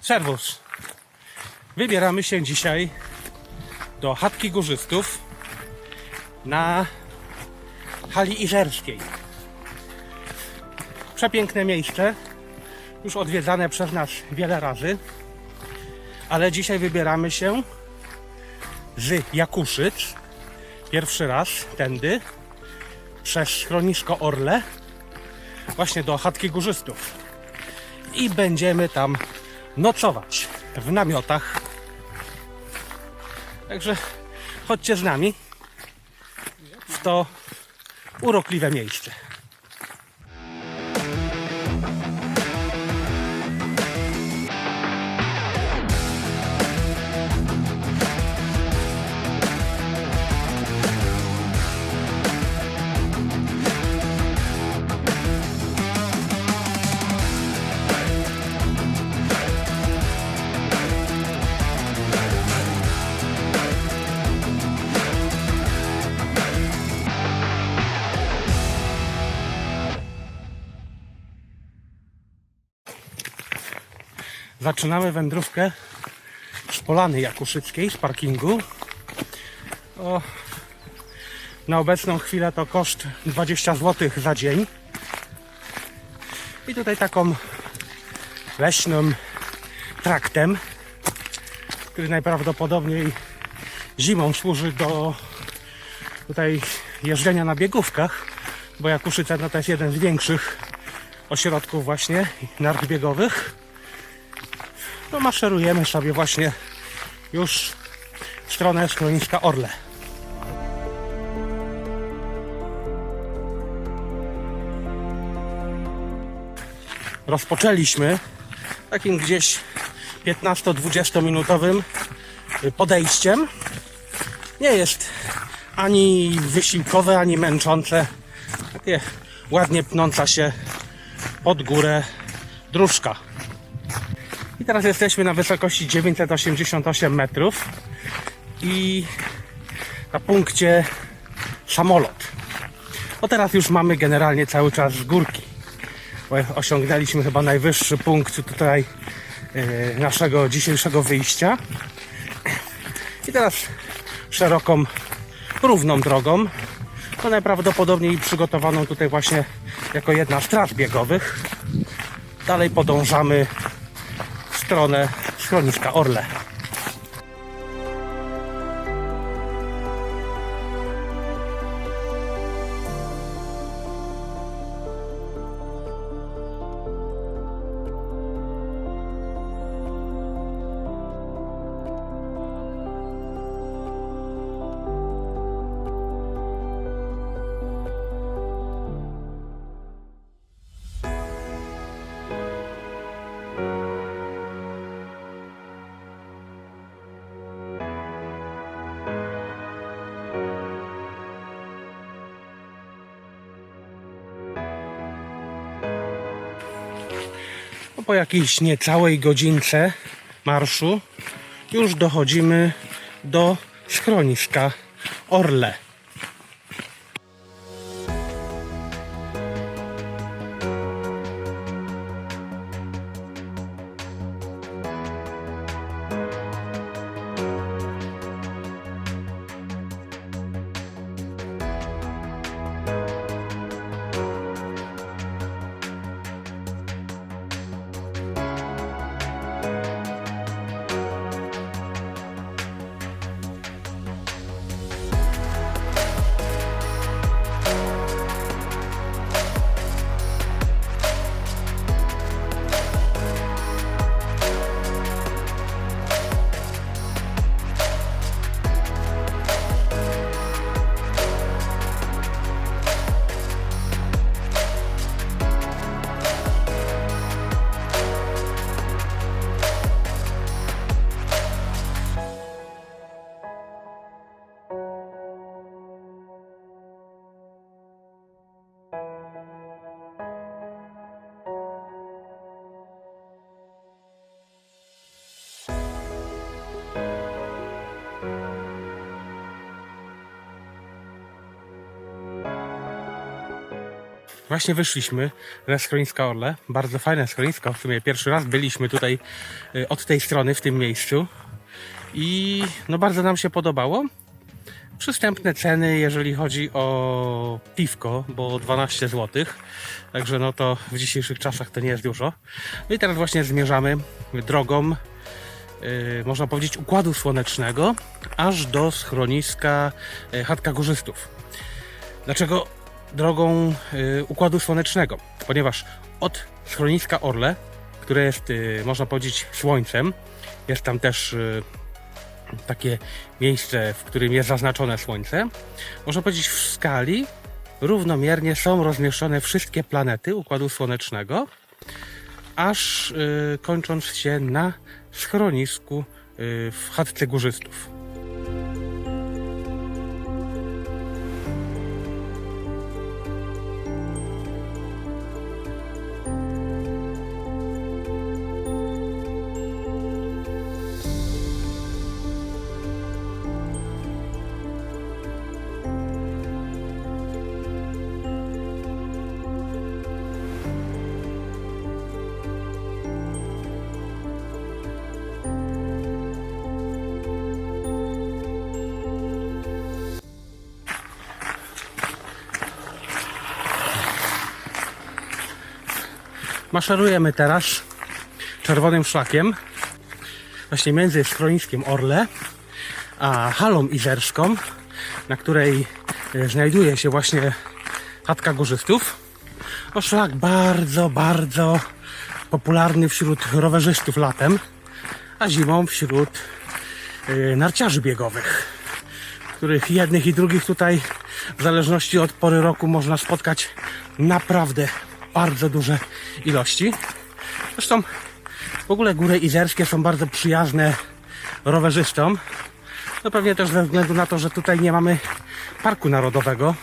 Serwus. Wybieramy się dzisiaj do chatki górzystów na hali Iżerskiej. Przepiękne miejsce, już odwiedzane przez nas wiele razy, ale dzisiaj wybieramy się z Jakuszyc, pierwszy raz tędy, przez schronisko Orle, właśnie do chatki górzystów. I będziemy tam nocować w namiotach. Także chodźcie z nami w to urokliwe miejsce. Zaczynamy wędrówkę z Polany Jakuszyckiej, z parkingu. O, na obecną chwilę to koszt 20 zł za dzień. I tutaj taką leśnym traktem, który najprawdopodobniej zimą służy do tutaj jeżdżenia na biegówkach, bo Jakuszyce no to jest jeden z większych ośrodków właśnie nart biegowych maszerujemy sobie właśnie już w stronę schroniska Orle. Rozpoczęliśmy takim gdzieś 15-20 minutowym podejściem. Nie jest ani wysiłkowe, ani męczące. Takie ładnie pnąca się pod górę dróżka. I teraz jesteśmy na wysokości 988 metrów i na punkcie samolot. Bo teraz już mamy generalnie cały czas z górki. Bo osiągnęliśmy chyba najwyższy punkt tutaj e, naszego dzisiejszego wyjścia. I teraz szeroką, równą drogą, no najprawdopodobniej przygotowaną tutaj właśnie jako jedna z tras biegowych. Dalej podążamy stronę schroniska Orle. Po jakiejś niecałej godzince marszu już dochodzimy do schroniska Orle. Właśnie wyszliśmy ze schroniska Orle. Bardzo fajne schronisko. W sumie pierwszy raz byliśmy tutaj y, od tej strony, w tym miejscu. I no bardzo nam się podobało. Przystępne ceny, jeżeli chodzi o piwko, bo 12 zł. Także no to w dzisiejszych czasach to nie jest dużo. No i teraz właśnie zmierzamy drogą można powiedzieć, układu słonecznego, aż do schroniska y, Chatka Górzystów. Dlaczego drogą y, układu słonecznego? Ponieważ od schroniska Orle, które jest, y, można powiedzieć, słońcem, jest tam też y, takie miejsce, w którym jest zaznaczone słońce, można powiedzieć, w skali równomiernie są rozmieszczone wszystkie planety układu słonecznego, aż y, kończąc się na schronisku y, w chatce górzystów. Maszerujemy teraz czerwonym szlakiem właśnie między schroniskiem Orle a halą izerską, na której e, znajduje się właśnie chatka górzystów. O szlak bardzo, bardzo popularny wśród rowerzystów latem, a zimą wśród e, narciarzy biegowych, których jednych i drugich tutaj w zależności od pory roku można spotkać naprawdę bardzo duże ilości. Zresztą w ogóle góry izerskie są bardzo przyjazne rowerzystom. No pewnie też ze względu na to, że tutaj nie mamy parku narodowego,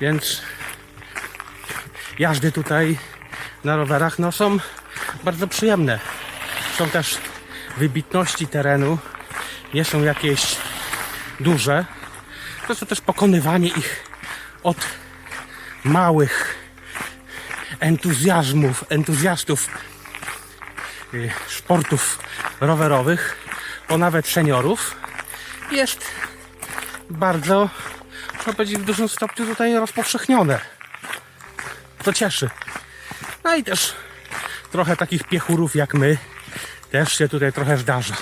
więc jazdy tutaj na rowerach no, są bardzo przyjemne. Są też wybitności terenu, nie są jakieś duże. To jest też pokonywanie ich od małych entuzjazmów, entuzjastów y, sportów rowerowych, bo nawet seniorów jest bardzo, można powiedzieć, w dużym stopniu tutaj rozpowszechnione. To cieszy. No i też trochę takich piechurów jak my też się tutaj trochę zdarza.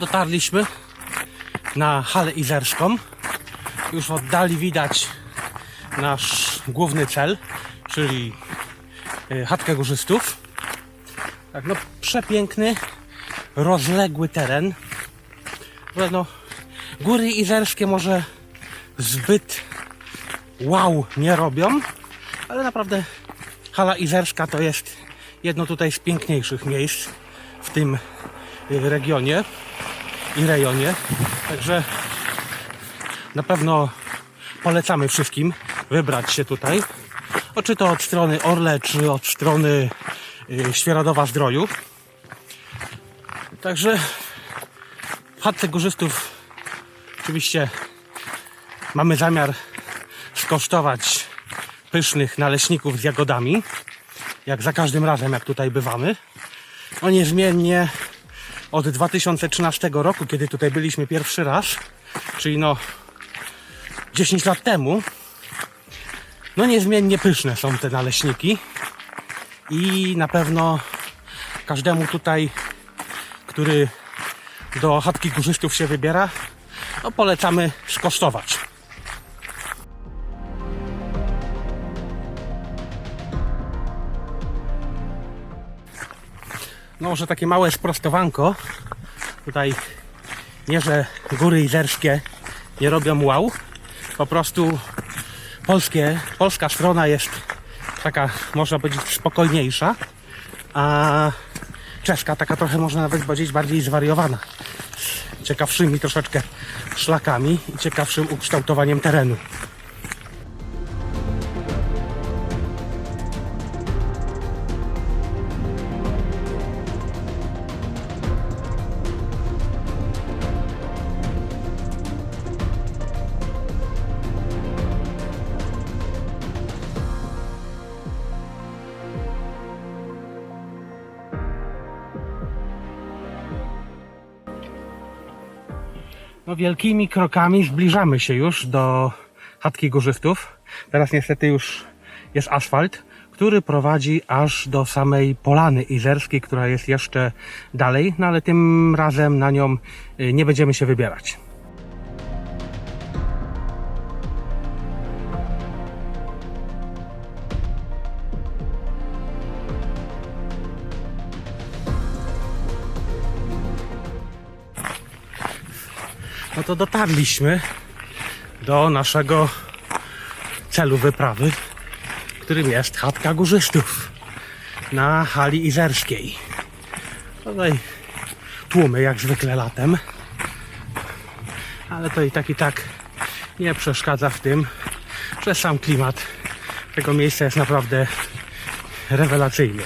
Dotarliśmy na halę izerską. Już w oddali widać nasz główny cel, czyli y, chatkę górzystów. Tak, no przepiękny, rozległy teren. No, góry izerskie może zbyt wow nie robią, ale naprawdę hala izerska to jest jedno tutaj z piękniejszych miejsc w tym y, regionie i rejonie. Także na pewno polecamy wszystkim wybrać się tutaj. O, czy to od strony Orle, czy od strony y, Świeradowa Zdroju. Także chatce górzystów oczywiście mamy zamiar skosztować pysznych naleśników z jagodami. Jak za każdym razem, jak tutaj bywamy. No niezmiennie od 2013 roku, kiedy tutaj byliśmy pierwszy raz, czyli no 10 lat temu, no niezmiennie pyszne są te naleśniki i na pewno każdemu tutaj, który do chatki górzystów się wybiera, no polecamy skosztować. Może takie małe sprostowanko. Tutaj nie, że góry izerskie nie robią wow. Po prostu polskie, polska strona jest taka, można powiedzieć, spokojniejsza, a czeska taka trochę, można nawet powiedzieć, bardziej zwariowana. Z ciekawszymi troszeczkę szlakami i ciekawszym ukształtowaniem terenu. No wielkimi krokami zbliżamy się już do chatki górzystów. Teraz niestety już jest asfalt, który prowadzi aż do samej Polany Izerskiej, która jest jeszcze dalej, no ale tym razem na nią y, nie będziemy się wybierać. No to dotarliśmy do naszego celu wyprawy, którym jest chatka górzystów na hali izerskiej. Tutaj tłumy jak zwykle latem, ale to i tak i tak nie przeszkadza w tym, że sam klimat tego miejsca jest naprawdę rewelacyjny.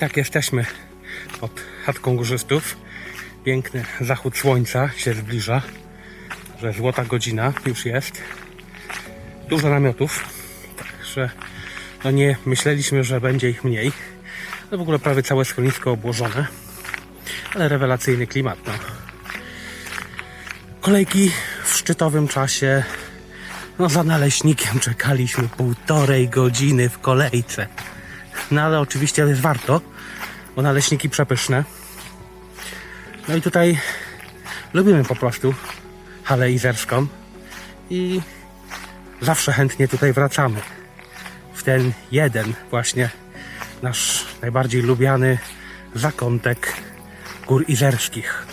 Tak jesteśmy pod chatką górzystów. Piękny zachód słońca się zbliża, że złota godzina już jest. Dużo namiotów, także no nie myśleliśmy, że będzie ich mniej. No w ogóle prawie całe schronisko obłożone, ale rewelacyjny klimat. No. Kolejki w szczytowym czasie. No za naleśnikiem czekaliśmy półtorej godziny w kolejce. No ale oczywiście warto, bo naleśniki przepyszne. No i tutaj lubimy po prostu halę izerską i zawsze chętnie tutaj wracamy. W ten jeden właśnie nasz najbardziej lubiany zakątek gór izerskich.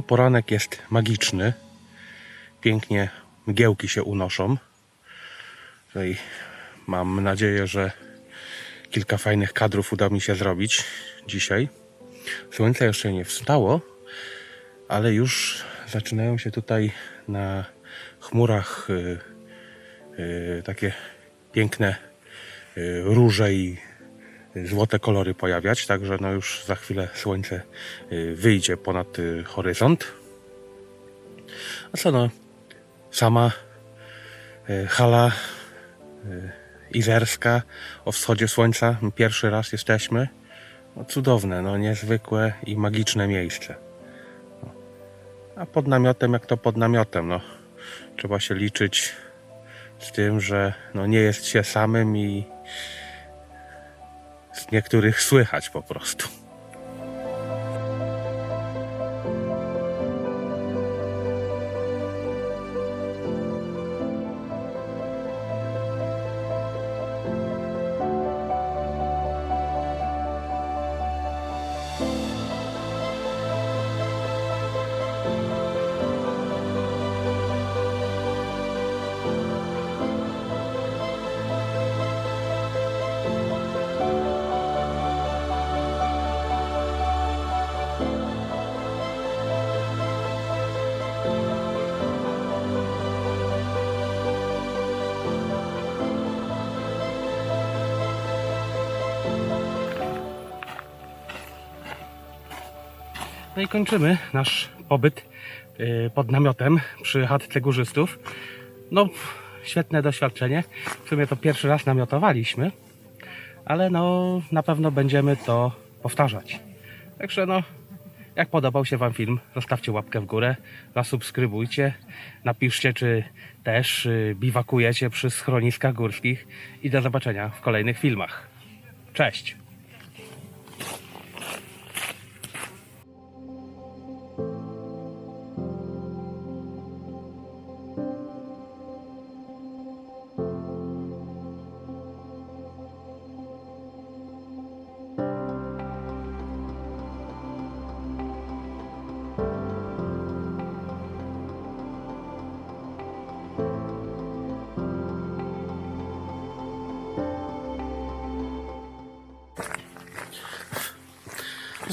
No poranek jest magiczny. Pięknie mgiełki się unoszą. Tutaj mam nadzieję, że kilka fajnych kadrów uda mi się zrobić dzisiaj. Słońce jeszcze nie wstało, ale już zaczynają się tutaj na chmurach y, y, takie piękne y, róże i złote kolory pojawiać, także no już za chwilę słońce y, wyjdzie ponad y, horyzont. A co no, sama y, hala izerska o wschodzie słońca, pierwszy raz jesteśmy. No, cudowne, no niezwykłe i magiczne miejsce. No. A pod namiotem, jak to pod namiotem, no trzeba się liczyć z tym, że no nie jest się samym i z niektórych słychać po prostu. No i kończymy nasz pobyt y, pod namiotem przy chatce górzystów. No, świetne doświadczenie. W sumie to pierwszy raz namiotowaliśmy, ale no, na pewno będziemy to powtarzać. Także no, jak podobał się Wam film, zostawcie łapkę w górę, zasubskrybujcie, napiszcie, czy też y, biwakujecie przy schroniskach górskich i do zobaczenia w kolejnych filmach. Cześć!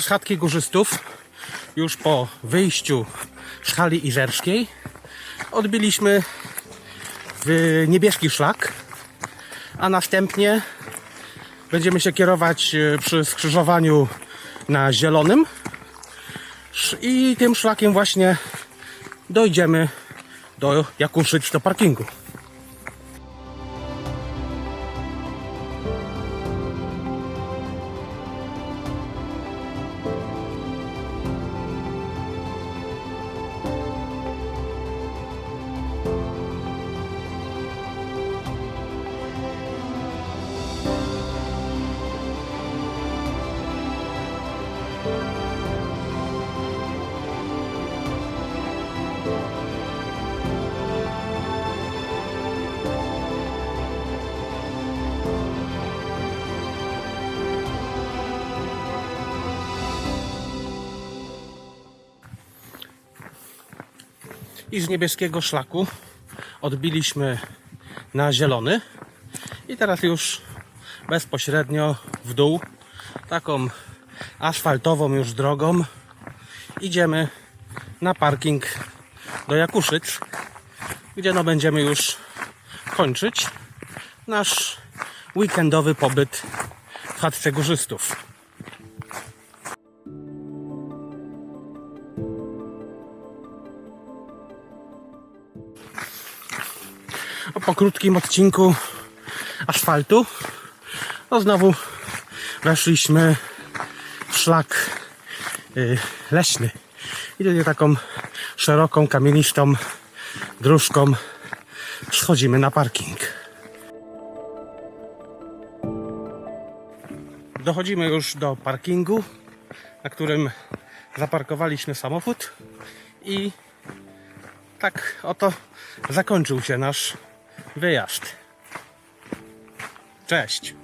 Chatki górzystów już po wyjściu z hali izerskiej odbiliśmy w niebieski szlak, a następnie będziemy się kierować e, przy skrzyżowaniu na zielonym i tym szlakiem właśnie dojdziemy do Jakuszyc, do parkingu. I z niebieskiego szlaku odbiliśmy na zielony. I teraz już bezpośrednio w dół taką asfaltową już drogą idziemy na parking do Jakuszyc gdzie no będziemy już kończyć nasz weekendowy pobyt w chatce górzystów. po krótkim odcinku asfaltu no znowu weszliśmy szlak y, leśny i tutaj taką szeroką, kamienistą dróżką schodzimy na parking. Dochodzimy już do parkingu, na którym zaparkowaliśmy samochód i tak oto zakończył się nasz wyjazd. Cześć.